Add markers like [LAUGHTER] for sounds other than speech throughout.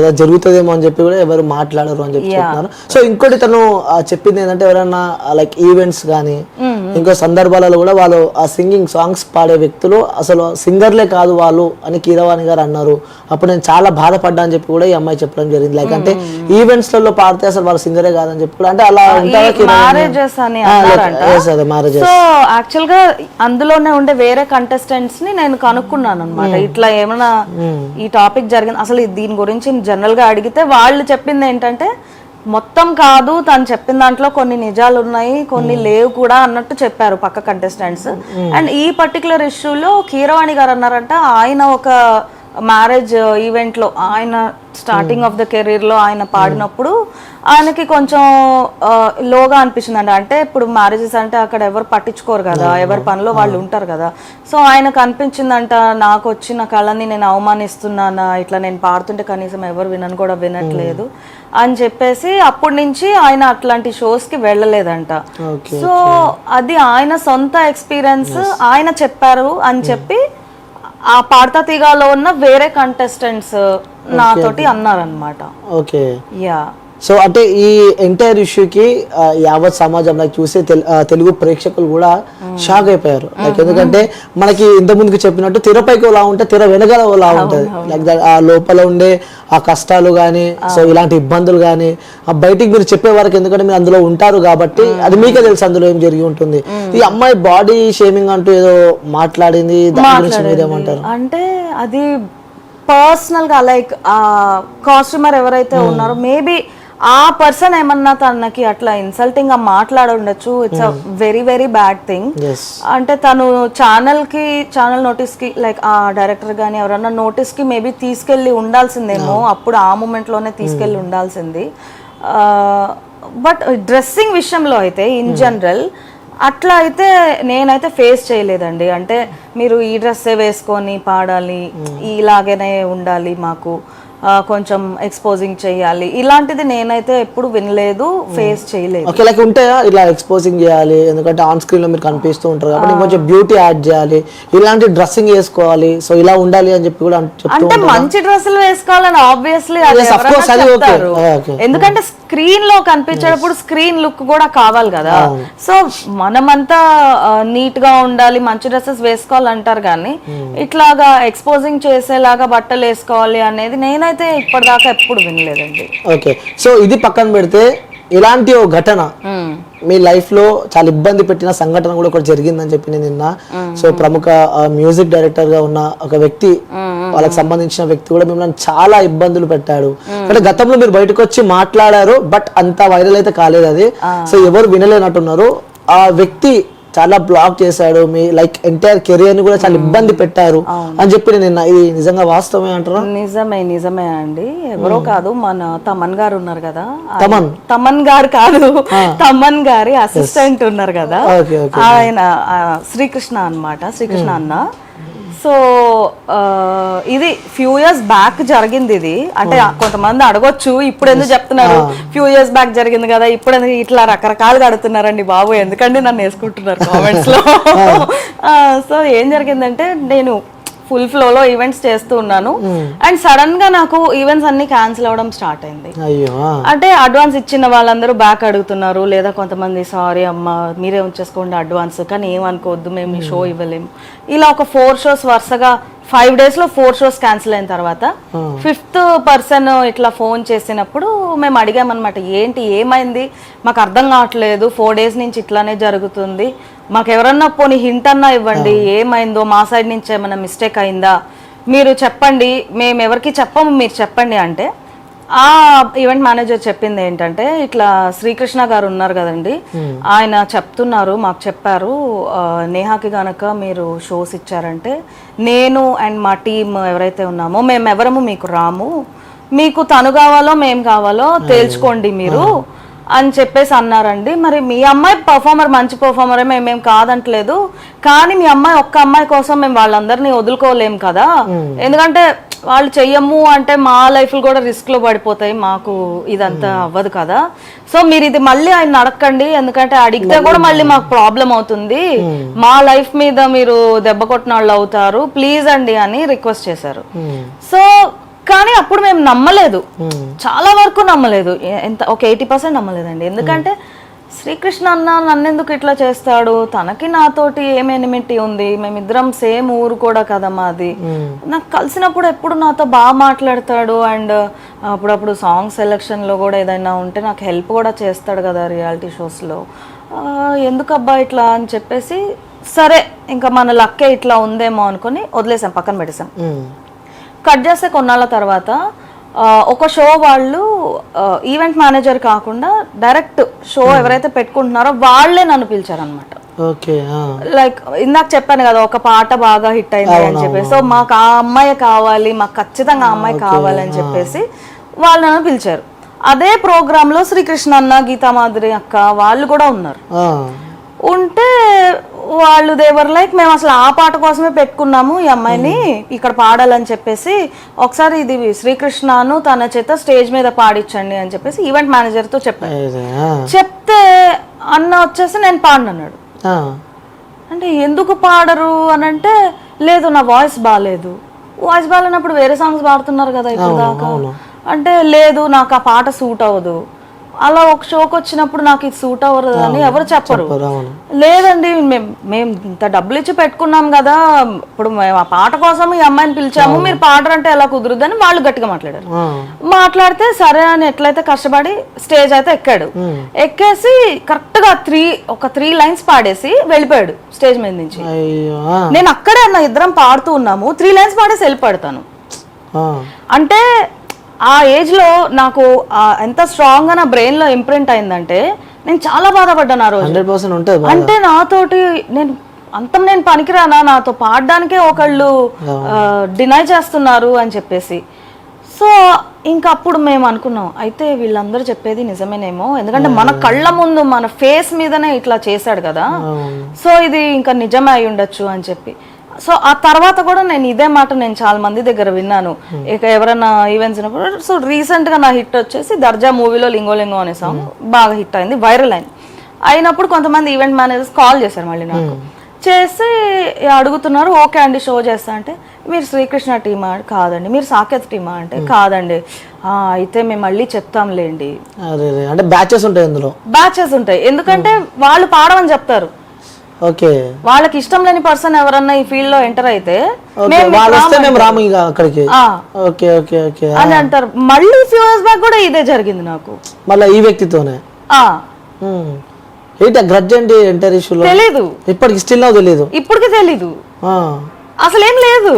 ఏదో జరుగుతుందేమో అని చెప్పి కూడా ఎవరు మాట్లాడరు అని చెప్పి చెప్తున్నారు. సో ఇంకోటి తను చెప్పింది ఏంటంటే ఎవరైనా లైక్ ఈవెంట్స్ కానీ ఇంకో సందర్భాలలో కూడా వాళ్ళు ఆ సింగింగ్ సాంగ్స్ పాడే వ్యక్తులు అసలు సింగర్లే కాదు వాళ్ళు అని కీరవాణి గారు అన్నారు. అప్పుడు నేను చాలా బాధపడ్డా అని చెప్పి కూడా ఈ అమ్మాయి చెప్పడం జరిగింది. లైక్ అంటే ఈవెంట్స్లలో పాడితే అసలు వాళ్ళు సింగరే కాదని చెప్పి కూడా అంటే అలా సో యాక్చువల్గా అందులోనే ఉండే వేరే కంటెస్టెంట్స్ని నేను కనుక్కున్నాను అనమాట ఇట్లా ఏమైనా ఈ టాపిక్ జరిగింది. అసలు దీని గురించి జనరల్గా అడిగితే వాళ్ళు చెప్పింది ఏంటంటే మొత్తం కాదు తను చెప్పిన దాంట్లో కొన్ని నిజాలు ఉన్నాయి కొన్ని లేవు కూడా అన్నట్టు చెప్పారు పక్క కంటెస్టెంట్స్ అండ్ ఈ పర్టికులర్ ఇష్యూలో కీరవాణి గారు అన్నారంట ఆయన ఒక మ్యారేజ్ ఈవెంట్లో ఆయన స్టార్టింగ్ ఆఫ్ ద కెరీర్లో ఆయన పాడినప్పుడు ఆయనకి కొంచెం ఆ, లోగా అనిపించింది అండి అంటే ఇప్పుడు మ్యారేజెస్ అంటే అక్కడ ఎవరు పట్టించుకోరు కదా ఎవరి పనిలో వాళ్ళు ఉంటారు కదా. సో ఆయనకు అనిపించిందంట నాకు వచ్చిన కళని నేను అవమానిస్తున్నానా ఇట్లా నేను పాడుతుంటే కనీసం ఎవరు వినను కూడా వినట్లేదు అని చెప్పేసి అప్పటి నుంచి ఆయన అట్లాంటి షోస్కి వెళ్ళలేదంట. సో అది ఆయన సొంత ఎక్స్పీరియన్స్ ఆయన చెప్పారు అని చెప్పి ఆ పాడతా తీగాలో ఉన్న వేరే కంటెస్టెంట్స్ నాతోటి అన్నారనమాట ఓకే. యా సో అంటే ఈ ఎంటైర్ ఇష్యూకి యావత్ సమాజం లైక్ చూసే తెలుగు ప్రేక్షకులు కూడా షాక్ అయిపోయారు. లైక్ ఎందుకంటే మనకి ఇంత ముందుకు చెప్పినట్టు తెరపైకి ఎలా ఉంటే తెర వెనకాల ఎలా ఉంటుంది. లైక్ ఆ లోపల ఉండే ఆ కష్టాలు కానీ సో ఇలాంటి ఇబ్బందులు కానీ ఆ బయటికి మీరు చెప్పే వరకు ఎందుకంటే మీరు అందులో ఉంటారు కాబట్టి అది మీకే తెలుసు అందులో ఏం జరిగి ఉంటుంది. ఈ అమ్మాయి బాడీ షేమింగ్ అంటూ ఏదో మాట్లాడింది దాని గురించి మీరేమంటారు అంటే అది పర్సనల్గా లైక్ కాస్ట్యూమర్ ఎవరైతే ఉన్నారో మేబీ ఆ పర్సన్ ఏమన్నా తనకి అట్లా ఇన్సల్టింగ్గా మాట్లాడుండొచ్చు it's uh very very bad thing అంటే తను ఛానల్కి ఛానల్ నోటీస్కి లైక్ ఆ డైరెక్టర్ గానీ ఎవరన్నా నోటీస్కి మేబీ తీసుకెళ్ళి ఉండాల్సిందేమో అప్పుడు ఆ మూమెంట్లోనే తీసుకెళ్ళి ఉండాల్సింది. బట్ డ్రెస్సింగ్ విషయంలో అయితే ఇన్ జనరల్ అట్లా అయితే నేనైతే ఫేస్ చేయలేదండి. అంటే మీరు ఈ డ్రెస్సే వేసుకొని పాడాలి ఇలాగనే ఉండాలి మాకు. కొంచెం ఎక్స్పోజింగ్ చేయాలి. ఇలాంటిది నేనైతే ఎప్పుడు వినలేదు ఫేస్ చేయలేదు. ఓకే లైక్ ఉంటే ఇలా ఎక్స్పోజింగ్ చేయాలి ఎందుకంటే ఆన్ స్క్రీన్లో మీరు కనిపిస్తూ ఉంటారు కాబట్టి కొంచెం బ్యూటీ యాడ్ చేయాలి ఇలాంటి డ్రెస్సింగ్ వేసుకోవాలి సో ఇలా ఉండాలి అని చెప్పి కూడా అంటే మంచి డ్రెస్సులు వేసుకోవాలని ఆబ్వియస్లీ. Ah, okay. ఎందుకంటే స్క్రీన్లో కనిపించేటప్పుడు స్క్రీన్ లుక్ కూడా కావాలి కదా. సో మనమంతా నీట్గా ఉండాలి మంచి డ్రెస్సెస్ వేసుకోవాలంటారు కానీ Hmm. ఇట్లాగా ఎక్స్పోజింగ్ చేసేలాగా బట్టలు వేసుకోవాలి అనేది నేనైతే ఇప్పటిదాకా ఎప్పుడు వినలేదండి. ఓకే. సో ఇది పక్కన పెడితే ఇలాంటి ఓ ఘటన మీ లైఫ్లో చాలా ఇబ్బంది పెట్టిన సంఘటన కూడా ఒకటి జరిగిందని చెప్పి నేను నిన్న సో ప్రముఖ మ్యూజిక్ డైరెక్టర్గా ఉన్న ఒక వ్యక్తి వాళ్ళకి సంబంధించిన వ్యక్తి కూడా మిమ్మల్ని చాలా ఇబ్బందులు పెట్టాడు. అంటే గతంలో మీరు బయటకు వచ్చి మాట్లాడారు బట్ అంత వైరల్ అయితే కాలేదు అది. సో ఎవరు వినలేనట్టున్నారు. ఆ వ్యక్తి చాలా బ్లాక్ చేశాడు. మీ లైక్ ఎంటైర్ కెరియర్ని కూడా చాలా ఇబ్బంది పెట్టారు. అని చెప్పి నేను నిన్న ఇది నిజంగా వాస్తవమే అంటారా? నిజమే నిజమే అండి. ఎవరో కాదు మన తమన్ గారు ఉన్నారు కదా. తమన్? తమన్ గారు కాదు. తమన్ గారి అసిస్టెంట్ ఉన్నారు కదా. ఆయన శ్రీకృష్ణ అన్నమాట. శ్రీకృష్ణ అన్న. సో ఇది ఫ్యూ ఇయర్స్ బ్యాక్ జరిగింది ఇది. అంటే కొంతమంది అడగొచ్చు ఇప్పుడు ఎందుకు చెప్తున్నారు? ఫ్యూ ఇయర్స్ బ్యాక్ జరిగింది కదా ఇప్పుడు ఎందుకు ఇట్లా రకరకాలుగా అడుగుతున్నారండి బాబు? ఎందుకండి నన్ను వేసుకుంటున్నారు కామెంట్స్లో? [LAUGHS] సో ఏం జరిగిందంటే నేను ఫుల్ ఫ్లో లో ఈవెంట్స్ చేస్తూ ఉన్నాను. అండ్ సడన్గా నాకు ఈవెంట్స్ అన్ని క్యాన్సిల్ అవ్వడం స్టార్ట్ అయింది. అంటే అడ్వాన్స్ ఇచ్చిన వాళ్ళందరూ బ్యాక్ అడుగుతున్నారు. లేదా కొంతమంది సారీ అమ్మ మీరే ఉంచేసుకోండి అడ్వాన్స్ కానీ ఏమనుకోవద్దు మేము షో ఇవ్వలేము ఇలా ఒక ఫోర్ షోస్ వరుసగా ఫైవ్ డేస్లో ఫోర్ షోస్ క్యాన్సిల్ అయిన తర్వాత ఫిఫ్త్ పర్సన్ ఇట్లా ఫోన్ చేసినప్పుడు మేము అడిగామన్నమాట ఏంటి ఏమైంది? మాకు అర్థం కావట్లేదు ఫోర్ డేస్ నుంచి ఇట్లానే జరుగుతుంది. మాకు ఎవరన్నా పోనీ హింట్ అన్నా ఇవ్వండి ఏమైందో? మా సైడ్ నుంచి ఏమైనా మిస్టేక్ అయిందా? మీరు చెప్పండి మేము ఎవరికి చెప్పము మీరు చెప్పండి అంటే ఆ ఈవెంట్ మేనేజర్ చెప్పింది ఏంటంటే ఇట్లా శ్రీకృష్ణ గారు ఉన్నారు కదండి. ఆయన చెప్తున్నారు మాకు చెప్పారు నేహాకి గనక మీరు షోస్ ఇచ్చారంటే నేను అండ్ మా టీం ఎవరైతే ఉన్నామో మేము ఎవరము మీకు రాము. మీకు తను కావాలో మేము కావాలో తేల్చుకోండి మీరు అని చెప్పేసి అన్నారండి. మరి మీ అమ్మాయి పర్ఫార్మర్ మంచి పర్ఫార్మరే మేమేం కాదంటలేదు. కానీ మీ అమ్మాయి ఒక్క అమ్మాయి కోసం మేము వాళ్ళందరినీ వదులుకోలేం కదా. ఎందుకంటే వాళ్ళు చెయ్యము అంటే మా లైఫ్లు కూడా రిస్క్లో పడిపోతాయి. మాకు ఇదంతా అవ్వదు కదా. సో మీరు ఇది మళ్ళీ ఆయన అడగండి ఎందుకంటే అడిగితే కూడా మళ్ళీ మాకు ప్రాబ్లం అవుతుంది. మా లైఫ్ మీద మీరు దెబ్బ కొట్టిన వాళ్ళు అవుతారు. ప్లీజ్ అండి అని రిక్వెస్ట్ చేశారు. సో కానీ అప్పుడు మేము నమ్మలేదు. చాలా వరకు నమ్మలేదు. ఎంత ఒక ఎయిటీ పర్సెంట్ నమ్మలేదండి. ఎందుకంటే శ్రీకృష్ణ అన్న నన్నెందుకు ఇట్లా చేస్తాడు? తనకి నాతోటి ఏం ఎనిమిటీ ఉంది? మేమిద్దరం సేమ్ ఊరు కూడా కదా మాది నాకు కలిసినప్పుడు ఎప్పుడు నాతో బాగా మాట్లాడతాడు అండ్ అప్పుడప్పుడు సాంగ్ సెలెక్షన్లో కూడా ఏదైనా ఉంటే నాకు హెల్ప్ కూడా చేస్తాడు కదా రియాలిటీ షోస్లో. ఎందుకు అబ్బా ఇట్లా అని చెప్పేసి సరే ఇంకా మన లక్కే ఇట్లా ఉందేమో అనుకొని వదిలేసాం పక్కన పెట్టేసాం. కట్ చేస్తే కొన్నాళ్ళ తర్వాత ఒక షో వాళ్ళు ఈవెంట్ మేనేజర్ కాకుండా డైరెక్ట్ షో ఎవరైతే పెట్టుకుంటున్నారో వాళ్ళే నన్ను పిలిచారనమాట. లైక్ ఇందాక చెప్పాను కదా ఒక పాట బాగా హిట్ అయింది అని చెప్పేసి. సో మాకు ఆ అమ్మాయి కావాలి మాకు ఖచ్చితంగా ఆ అమ్మాయి కావాలి అని చెప్పేసి వాళ్ళు నన్ను పిలిచారు. అదే ప్రోగ్రామ్లో శ్రీకృష్ణ అన్న గీతామాధురి అక్క వాళ్ళు కూడా ఉన్నారు. ఉంటే వాళ్ళు దేవర్ లైక్ మేము అసలు ఆ పాట కోసమే పెట్టుకున్నాము ఈ అమ్మాయిని ఇక్కడ పాడాలని చెప్పేసి ఒకసారి ఇది శ్రీకృష్ణను తన చేత స్టేజ్ మీద పాడించండి అని చెప్పేసి ఈవెంట్ మేనేజర్తో చెప్పాను. చెప్తే అన్న వచ్చేసి నేను పాడనన్నాడు ఆ. అంటే ఎందుకు పాడరు అని అంటే లేదు నా వాయిస్ బాగాలేదు వాయిస్ బాగాలేనప్పుడు వేరే సాంగ్స్ పాడుతున్నారు కదా ఇప్పుడు దాకా అంటే లేదు నాకు ఆ పాట సూట్ అవ్వదు. అలా ఒక షోకి వచ్చినప్పుడు నాకు ఇది సూట్ అవ్వదు అని ఎవరు చెప్పరు. లేదండి మేము మేము ఇంత డబ్బులు ఇచ్చి పెట్టుకున్నాం కదా ఇప్పుడు మేము ఆ పాట కోసం ఈ అమ్మాయిని పిలిచాము మీరు పాడరంటే ఎలా కుదురుద్దని వాళ్ళు గట్టిగా మాట్లాడారు. మాట్లాడితే సరే అని ఎట్లయితే కష్టపడి స్టేజ్ అయితే ఎక్కాడు. ఎక్కేసి కరెక్ట్గా త్రీ ఒక త్రీ లైన్స్ పాడేసి వెళ్ళిపోయాడు స్టేజ్ మీద నుంచి. నేను అక్కడే అన్న ఇద్దరం పాడుతూ ఉన్నాము త్రీ లైన్స్ పాడేసి వెళ్ళిపడతాను ఆ. అంటే ఆ ఏజ్లో నాకు ఎంత స్ట్రాంగ్గా నా బ్రెయిన్లో ఇంప్రింట్ అయిందంటే నేను చాలా బాధపడ్డాను ఆ రోజు. అంటే నాతోటి నేను అంతం నేను పనికిరానా? నాతో పాడడానికే ఒకళ్ళు డినై చేస్తున్నారు అని చెప్పేసి. సో ఇంకా అప్పుడు మేము అనుకున్నాం అయితే వీళ్ళందరూ చెప్పేది నిజమేనేమో? ఎందుకంటే మన కళ్ళ ముందు మన ఫేస్ మీదనే ఇట్లా చేశాడు కదా. సో ఇది ఇంకా నిజమే అయి ఉండొచ్చు అని చెప్పి. సో ఆ తర్వాత కూడా నేను ఇదే మాట నేను చాలా మంది దగ్గర విన్నాను. ఇక ఎవరైనా ఈవెంట్స్ ఉన్నప్పుడు సో రీసెంట్గా నా హిట్ వచ్చేసి దర్జా మూవీలో లింగో లింగో అనే సాంగ్ బాగా హిట్ అయింది వైరల్ అయింది. అయినప్పుడు కొంతమంది ఈవెంట్ మేనేజర్స్ కాల్ చేశారు మళ్ళీ నాకు. చేసి అడుగుతున్నారు ఓకే అండి షో చేస్తా అంటే మీరు శ్రీకృష్ణ టీమా? కాదండి. మీరు సాకేత్ టీమా? అంటే కాదండి. "ఆ, అయితే మేము మళ్ళీ చెప్తాంలేండి. అంటే బ్యాచెస్ ఉంటాయి ఇందులో. బ్యాచెస్ ఉంటాయి. ఎందుకంటే వాళ్ళు పాడమని చెప్తారు. ఓకే. వాళ్ళకి ఇష్టం లేని పర్సన్ ఎవరన్నా ఈ ఫీల్డ్లో ఎంటర్ అయితే వాళ్ళు వస్తే రాము మేము రాము ఇక అక్కడికి. Okay okay okay. అని అంటారు. మళ్ళీ ఫ్యూ ఇయర్స్ బ్యాక్ కూడా ఇదే జరిగింది నాకు. మళ్ళీ ఈ వ్యక్తితోనే. ఏంటి గ్రడ్జ్ ఏంటి ఎంటర్ ఇష్యూలో తెలీదు. ఇప్పటికి స్టిల్ నాకు తెలియదు ఇప్పటికి తెలీదు. అసలు ఏం లేదు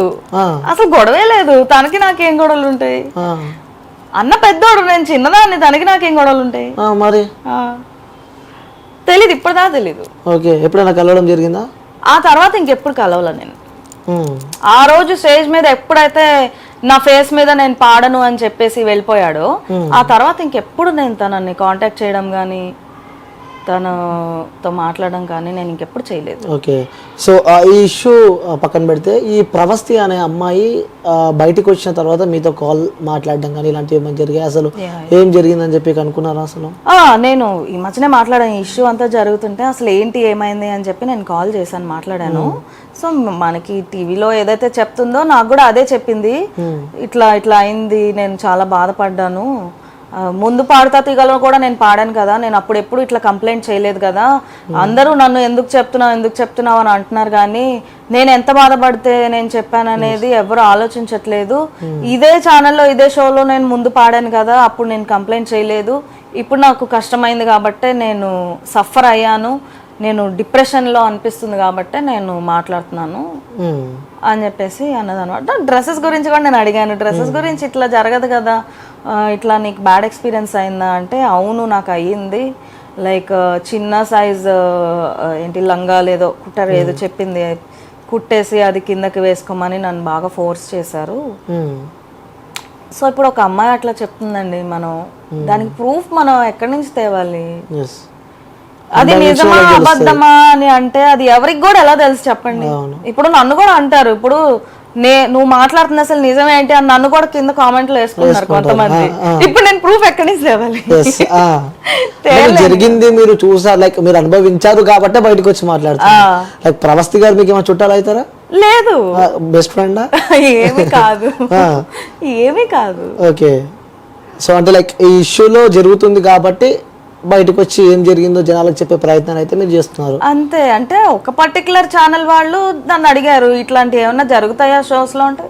అసలు గొడవే లేదు. తనకి నాకేం గొడవలు ఉంటాయి. అన్న పెద్దోడు నేను చిన్నదాన్ని తనకి నాకేం గొడవలు ఉంటాయి మరి? ఆ. తెలీదు ఇప్పటిదా తెలీదు ఓకే ఎప్పుడైనా కలవడం జరిగిందా ఆ తర్వాత ఇంకెప్పుడు కలవలే నేను. ఆ రోజు స్టేజ్ మీద ఎప్పుడైతే నా ఫేస్ మీద నేను పాడను అని చెప్పేసి వెళ్ళిపోయాడో ఆ తర్వాత ఇంకెప్పుడు నేను తనని కాంటాక్ట్ చేయడం కానీ తనతో మాట్లాడడం కానీ నేను ఇంకెప్పుడు చేయలేదు. ఓకే. సో ఈ ఇష్యూ పక్కన పెడితే ఈ ప్రవస్తి అనే అమ్మాయి బయటికి వచ్చిన తర్వాత మీతో కాల్ మాట్లాడడం కానీ ఇలాంటివి ఏమైనా జరిగాయి? అసలు ఏం జరిగిందని చెప్పి కనుక్కున్నారా అసలు? నేను ఈ మధ్యనే మాట్లాడాను. ఇష్యూ అంతా జరుగుతుంటే అసలు ఏంటి ఏమైంది అని చెప్పి నేను కాల్ చేశాను మాట్లాడాను. సో మనకి టీవీలో ఏదైతే చెప్తుందో నాకు కూడా అదే చెప్పింది. ఇట్లా ఇట్లా అయింది నేను చాలా బాధపడ్డాను. ముందు పాడతా తీగలో కూడా నేను పాడాను కదా. నేను అప్పుడు ఎప్పుడు ఇట్లా కంప్లైంట్ చేయలేదు కదా. అందరూ నన్ను ఎందుకు చెప్తున్నావు ఎందుకు చెప్తున్నావు అని అంటున్నారు కానీ నేను ఎంత బాధపడితే నేను చెప్పాను అనేది ఎవరు ఆలోచించట్లేదు. ఇదే ఛానల్లో ఇదే షోలో నేను ముందు పాడాను కదా. అప్పుడు నేను కంప్లైంట్ చేయలేదు. ఇప్పుడు నాకు కష్టమైంది కాబట్టే నేను సఫర్ అయ్యాను. నేను డిప్రెషన్లో అనిపిస్తుంది కాబట్టే నేను మాట్లాడుతున్నాను. అని చెప్పేసి అన్నది అనమాట డ్రెస్సెస్ గురించి కూడా నేను అడిగాను. డ్రెస్సెస్ గురించి ఇట్లా జరగదు కదా. ఇట్లా నీకు బ్యాడ్ ఎక్స్పీరియన్స్ అయిందా అంటే అవును నాకు అయ్యింది. లైక్ చిన్న సైజ్ ఏంటి లంగా లేదో కుట్టారు ఏదో చెప్పింది. కుట్టేసి అది కిందకి వేసుకోమని నన్ను బాగా ఫోర్స్ చేశారు. సో ఇప్పుడు ఒక అమ్మాయి అట్లా చెప్తుందండి మనం. దానికి ప్రూఫ్ మనం ఎక్కడి నుంచి తేవాలి. అది నిజమా అబద్ధమా అని అంటే అది ఎవరికి కూడా ఎలా తెలుసు చెప్పండి. ఇప్పుడు నన్ను కూడా అంటారు. ఇప్పుడు నే నువ్వు మాట్లాడుతున్న అసలు నిజం ఏంటి అని నన్ను కూడా కింద కామెంట్లు వేసుకుంటున్నారు కొంతమంది. ఇప్పుడు నేను ప్రూఫ్ ఎక్కడి నుంచి తేవాలి. అంటే [LAUGHS] జరిగింది మీరు చూసారు లైక్ మీరు అనుభవించారు కాబట్టే బయటకు వచ్చి మాట్లాడుతారు లైక్ ప్రవస్తి గారు మీకు ఏమైనా చుట్టాలు అవుతారా? లేదు. బెస్ట్ ఫ్రెండా ఏమి కాదు. ఏమీ కాదు. [LAUGHS] ఓకే సో అంటే లైక్ ఈ ఇష్యూలో జరుగుతుంది కాబట్టి బయటకు వచ్చి ఏం జరిగిందో జనాలకు చెప్పే ప్రయత్నాలు అయితే మీరు చేస్తున్నారు. అంతే అంటే ఒక పర్టికులర్ ఛానల్ వాళ్ళు నన్ను అడిగారు ఇట్లాంటి ఏమన్నా జరుగుతాయా షోస్లో? అంటే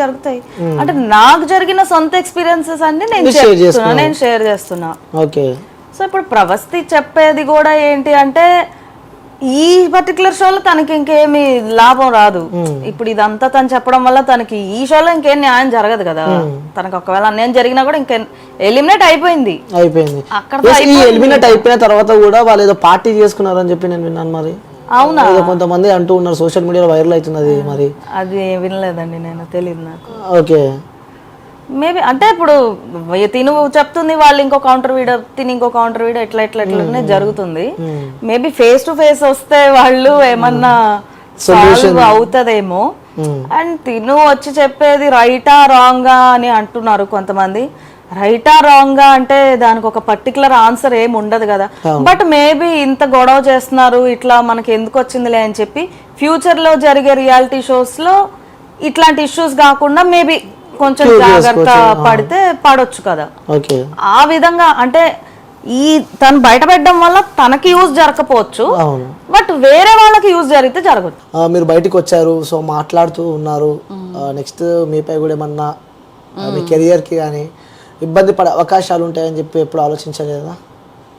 జరుగుతాయి. అంటే నాకు జరిగిన సొంత ఎక్స్పీరియన్సెస్ అన్ని నేను నేను షేర్ చేస్తున్నా. ఓకే. సో ఇప్పుడు ప్రవస్తి చెప్పేది కూడా ఏంటి అంటే ఈ పర్టికులర్ షోలో తనకి ఇంకేమి లాభం రాదు. ఇప్పుడు ఇదంతా తను చెప్పడం వల్ల తనకి ఈ షోలో ఇంకేం న్యాయం జరగదు కదా. తనకు ఒకవేళ అన్యాయం జరిగినా కూడా ఇంకే ఎలిమినేట్ అయిపోయింది. అయిపోయింది. అక్కడ ఎలిమినేట్ అయిపోయిన తర్వాత కూడా వాళ్ళు ఏదో పార్టీ చేసుకున్నారని చెప్పి నేను విన్నాను మరి. అవునా? కొంతమంది అంటూ ఉన్నారు సోషల్ మీడియాలో వైరల్ అవుతున్నది మరి. అది వినలేదండి నేను తెలియదు నాకు. ఓకే. మేబీ అంటే ఇప్పుడు తిను చెప్తుంది వాళ్ళు ఇంకో కౌంటర్ వీడియో తిని ఇంకో కౌంటర్ వీడియో ఎట్లా ఎట్లా ఎట్లనే జరుగుతుంది. మేబీ ఫేస్ టు ఫేస్ వస్తే వాళ్ళు ఏమన్నా సాల్వ్ అవుతుందేమో. అండ్ తిను వచ్చి చెప్పేది రైటా రాంగా అని అంటున్నారు కొంతమంది. రైటా రాంగా అంటే దానికి ఒక పర్టికులర్ ఆన్సర్ ఏమి ఉండదు కదా. బట్ మేబీ ఇంత గొడవ చేస్తున్నారు ఇట్లా మనకి ఎందుకు వచ్చిందిలే అని చెప్పి ఫ్యూచర్లో జరిగే రియాలిటీ షోస్లో ఇట్లాంటి ఇష్యూస్ కాకుండా మేబీ కొంచెం జాగ్రత్త పడితే పడొచ్చు కదా. ఓకే. ఆ విధంగా అంటే ఈ తను బయట పెట్టడం వల్ల తనకి యూజ్ జరగకపోవచ్చు. బట్ వేరే వాళ్ళకి యూజ్ జరిగితే జరగచ్చు ఆ, మీరు బయటికి వచ్చారు సో మాట్లాడుతూ ఉన్నారు. నెక్స్ట్ మీపై కూడా ఏమన్నా మీ కెరియర్కి కానీ ఇబ్బంది పడే అవకాశాలు ఉంటాయని చెప్పి ఎప్పుడు ఆలోచించలేదా?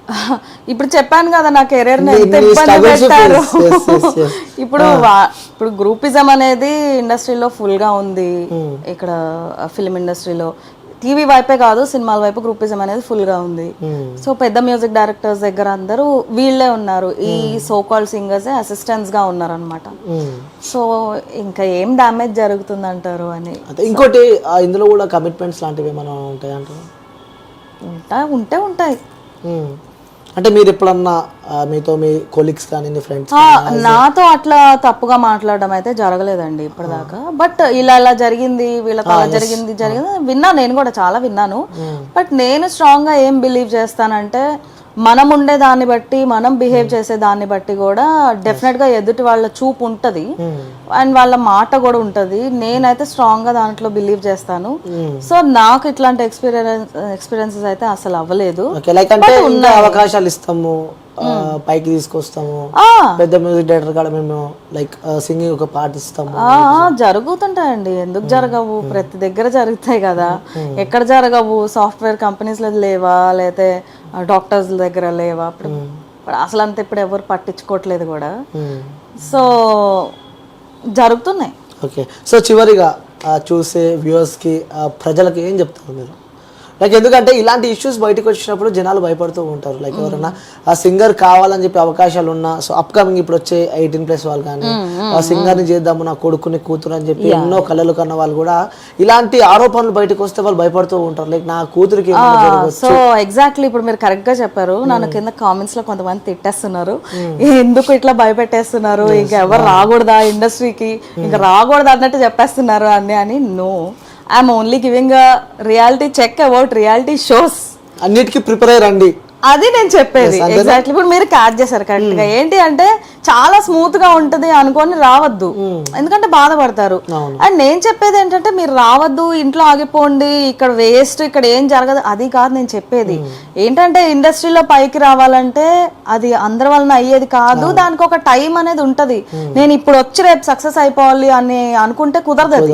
[LAUGHS] ఇప్పుడు చెప్పాను కదా నా కెరీర్ yes. [LAUGHS] ఇప్పుడు ఇప్పుడు గ్రూపిజం అనేది ఇండస్ట్రీలో ఫుల్గా ఉంది. ఇక్కడ ఫిల్మ్ ఇండస్ట్రీలో టీవీ వైపే కాదు సినిమాల వైపు గ్రూపిజం అనేది ఫుల్గా ఉంది సో పెద్ద మ్యూజిక్ డైరెక్టర్స్ దగ్గర అందరూ వీళ్ళే ఉన్నారు. ఈ సో కాల్ సింగర్స్ అసిస్టెంట్స్గా ఉన్నారు అనమాట మ్మ్. సో ఇంకా ఏం డ్యామేజ్ జరుగుతుంది అంటారు అని. అంటే ఇంకోటి ఇందులో కూడా కమిట్మెంట్స్ లాంటివి ఏమైనా ఉంటాయంటారు ఉంటా ఉంటే ఉంటాయి. అంటే మీరు ఎప్పుడన్నా మీతో మీ కొలీగ్స్ కానీ ఫ్రెండ్స్ నాతో అట్లా తప్పుగా మాట్లాడడం అయితే జరగలేదండి ఇప్పటిదాకా. బట్ ఇలా ఇలా జరిగింది వీళ్ళతో అలా జరిగింది జరిగింది విన్నాను నేను కూడా చాలా విన్నాను. బట్ నేను స్ట్రాంగ్గా ఏం బిలీవ్ చేస్తానంటే మనం ఉండే దాన్ని బట్టి మనం బిహేవ్ చేసే దాన్ని బట్టి కూడా డెఫినెట్గా ఎదుటి వాళ్ళ చూపు ఉంటది. అండ్ వాళ్ళ మాట కూడా ఉంటది. నేనైతే స్ట్రాంగ్గా దాంట్లో బిలీవ్ చేస్తాను. సో నాకు ఇట్లాంటి ఎక్స్పీరియన్స్ ఎక్స్పీరియన్సెస్ అయితే అసలు అవ్వలేదు. అవకాశాలు ఇస్తాము. ఆ, పైకి తీసుకొస్తాము. పెద్ద మ్యూజిక్ డైరెక్టర్ కాడ మేము లైక్ సింగింగ్ ఒక పాట ఇస్తాము. జరుగుతుంటాయండి. ఎందుకు జరగవు? ప్రతి దగ్గర జరుగుతాయి కదా. ఎక్కడ జరగవు? సాఫ్ట్వేర్ కంపెనీస్లో లేవా? లేకపోతే డాక్టర్స్ దగ్గర లేవా? ఇప్పుడు అసలు అంత ఇప్పుడు ఎవరు పట్టించుకోవట్లేదు కూడా. సో జరుగుతున్నాయి. ఓకే. సో చివరిగా చూసే వ్యూవర్స్కి ప్రజలకి ఏం చెప్తారు మీరు? లైక్ ఎందుకంటే ఇలాంటి ఇష్యూస్ బయటకు వచ్చినప్పుడు జనాలు భయపడుతూ ఉంటారు. లైక్ ఎవరైనా ఆ సింగర్ కావాలని చెప్పి అవకాశాలు ఉన్నా సో అప్కమింగ్ ఇప్పుడు వచ్చే ఎయిటీన్ ప్లస్ వాళ్ళు కానీ ఆ సింగర్ని చేద్దాము నా కొడుకుని కూతురు అని చెప్పి ఎన్నో కళలు కన్న వాళ్ళు కూడా ఇలాంటి ఆరోపణలు బయటకు వస్తే వాళ్ళు భయపడుతూ ఉంటారు. లైక్ నా కూతురికి సో ఎగ్జాక్ట్లీ ఇప్పుడు మీరు కరెక్ట్గా చెప్పారు. నన్ను కింద కామెంట్స్లో కొంతమంది తిట్టేస్తున్నారు. ఎందుకు ఇట్లా భయపెట్టేస్తున్నారు? ఇంకా ఎవరు రాకూడదా ఇండస్ట్రీకి ఇంకా రాకూడదు అన్నట్టు చెప్పేస్తున్నారు అని అని no I'm only giving reality check about reality shows అన్నిటికీ ప్రిపేర్ అయ్యి రండి. అది నేను చెప్పేది. ఎగ్జాక్ట్లీ ఇప్పుడు మీరు క్యాచ్ చేశారు కరెక్ట్గా. ఏంటి అంటే చాలా స్మూత్గా ఉంటది అనుకొని రావద్దు. ఎందుకంటే బాధపడతారు. అండ్ నేను చెప్పేది ఏంటంటే మీరు రావద్దు ఇంట్లో ఆగిపోండి ఇక్కడ వేస్ట్ ఇక్కడ ఏం జరగదు అది కాదు నేను చెప్పేది. ఏంటంటే ఇండస్ట్రీలో పైకి రావాలంటే అది అందరి వలన అయ్యేది కాదు దానికి ఒక టైం అనేది ఉంటది. నేను ఇప్పుడు వచ్చి రేపు సక్సెస్ అయిపోవాలి అని అనుకుంటే కుదరదు అది.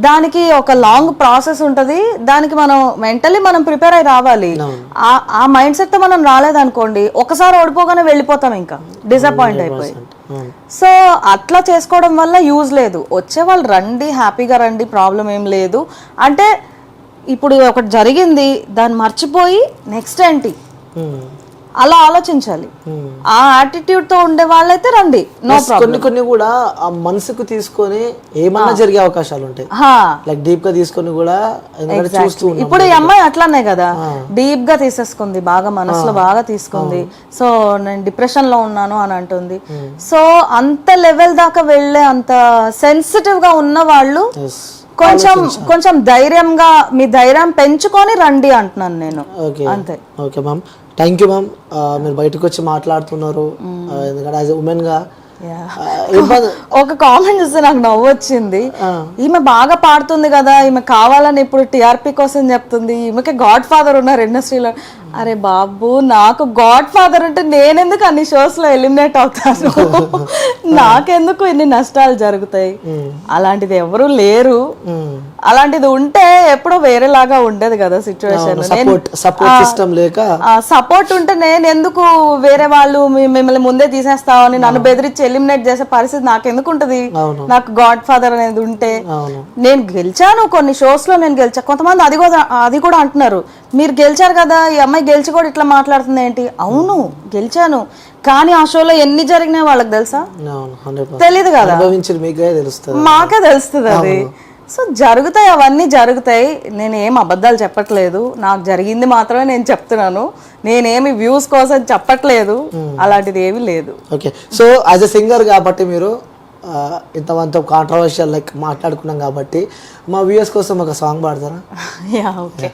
దానికి ఒక లాంగ్ ప్రాసెస్ ఉంటది. దానికి మనం మెంటలీ మనం ప్రిపేర్ అయి రావాలి. ఆ- ఆ మైండ్ సెట్తో మనం రాలేదనుకోండి ఒకసారి ఓడిపోగానే వెళ్ళిపోతాం ఇంకా. డిసప్పాయింట్ అయిపోయి సో అట్లా చేసుకోవడం వల్ల యూజ్ లేదు. వచ్చే వాళ్ళు రండి హ్యాపీగా రండి ప్రాబ్లం ఏం లేదు. అంటే ఇప్పుడు ఒకటి జరిగింది దాన్ని మర్చిపోయి నెక్స్ట్ ఏంటి? అలా ఆలోచించాలి. ఆ యాటిట్యూడ్తో ఉండే వాళ్ళైతే రండి. నో కొన్ని కొన్ని కూడా ఆ మనసుకు తీసుకొని ఏమన్నా జరిగే అవకాశాలు ఉంటాయి. హా. లైక్ డీప్గా తీసుకొని కూడా చూస్తూ ఇప్పుడు ఈ అమ్మాయి అట్లానే కదా. డీప్గా తీసేసుకుంది బాగా మనసులో బాగా తీసుకుంది. సో నేను డిప్రెషన్లో ఉన్నాను అని అంటుంది. సో అంత లెవెల్ దాకా వెళ్ళే అంత సెన్సిటివ్గా ఉన్న వాళ్ళు. కొంచెం కొంచెం ధైర్యంగా మీ ధైర్యం పెంచుకొని రండి అంటున్నాను నేను. ఓకే అంతే. Okay ma'am thank you ma'am మీరు బయటకు వచ్చి మాట్లాడుతున్నారు ఆ, ఎందుకంటే యాజ్ ఉమెన్గా ఆ, ఇబ్బంది [LAUGHS] ఒక కామెంట్ చూస్తే నాకు నవ్వు వచ్చింది. ఈమె బాగా పాడుతుంది కదా ఈమె కావాలని ఇప్పుడు టిఆర్పి కోసం చెప్తుంది. ఈమెకి గాడ్ ఫాదర్ ఉన్నారు ఇండస్ట్రీలో అరే బాబు నాకు గాడ్ ఫాదర్ అంటే నేనెందుకు అన్ని షోస్లో ఎలిమినేట్ అవుతాను? [LAUGHS] నాకెందుకు ఇన్ని నష్టాలు జరుగుతాయి? అలాంటిది ఎవరు లేరు. అలాంటిది ఉంటే ఎప్పుడో వేరేలాగా ఉండేది కదా సిచ్యువేషన్ సపోర్ట్ ఉంటే నేను ఎందుకు వేరే వాళ్ళు మిమ్మల్ని ముందే తీసేస్తామని నన్ను బెదిరించి ఎలిమినేట్ చేసే పరిస్థితి నాకు ఎందుకు ఉంటది. నాకు గాడ్ ఫాదర్ అనేది ఉంటే నేను గెలిచాను కొన్ని షోస్లో నేను గెలిచా. కొంతమంది అది కూడా అది కూడా అంటున్నారు. మీరు గెలిచారు కదా ఈ అమ్మాయి గెలిచి కూడా ఇట్లా మాట్లాడుతుంది ఏంటి? అవును గెలిచాను. కానీ ఆ షోలో ఎన్ని జరిగినాయి వాళ్ళకి తెలుసా? తెలీదు కదా. అనుభవించిన మీకే తెలుస్తుంది. మాకే తెలుస్తుంది అది. సో జరుగుతాయి అవన్నీ జరుగుతాయి. నేను ఏం అబద్ధాలు చెప్పట్లేదు. నాకు జరిగింది మాత్రమే నేను చెప్తున్నాను. నేనేమి వ్యూస్ కోసం చెప్పట్లేదు. అలాంటిది ఏమీ లేదు. Okay so as a singer కాబట్టి మీరు ఇంతమంత కాంట్రవర్షియల్ లైక్ మాట్లాడుకున్నాం కాబట్టి మా వ్యూయర్స్ కోసం ఒక సాంగ్ పాడతారా? [LAUGHS] యా ఓకే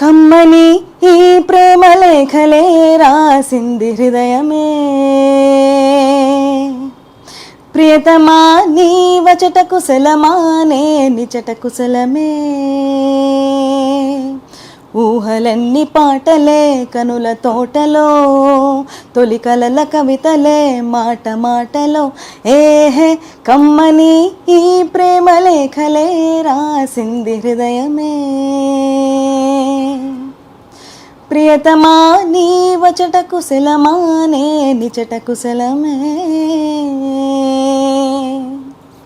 కమ్మని ఈ ప్రేమ లేఖలే రాసింది హృదయమే. ప్రియతమా నీ వచట కుశలమానే నిచట కుశలమే ఊహలన్నీ పాటలే కనుల తోటలో తొలి కలల కవితలే మాట మాటలో. ఏహే కమ్మని ఈ ప్రేమ లేఖలే రాసింది హృదయమే. ప్రియతమా నీ వచట కుశలమా నే నిచట కుశలమే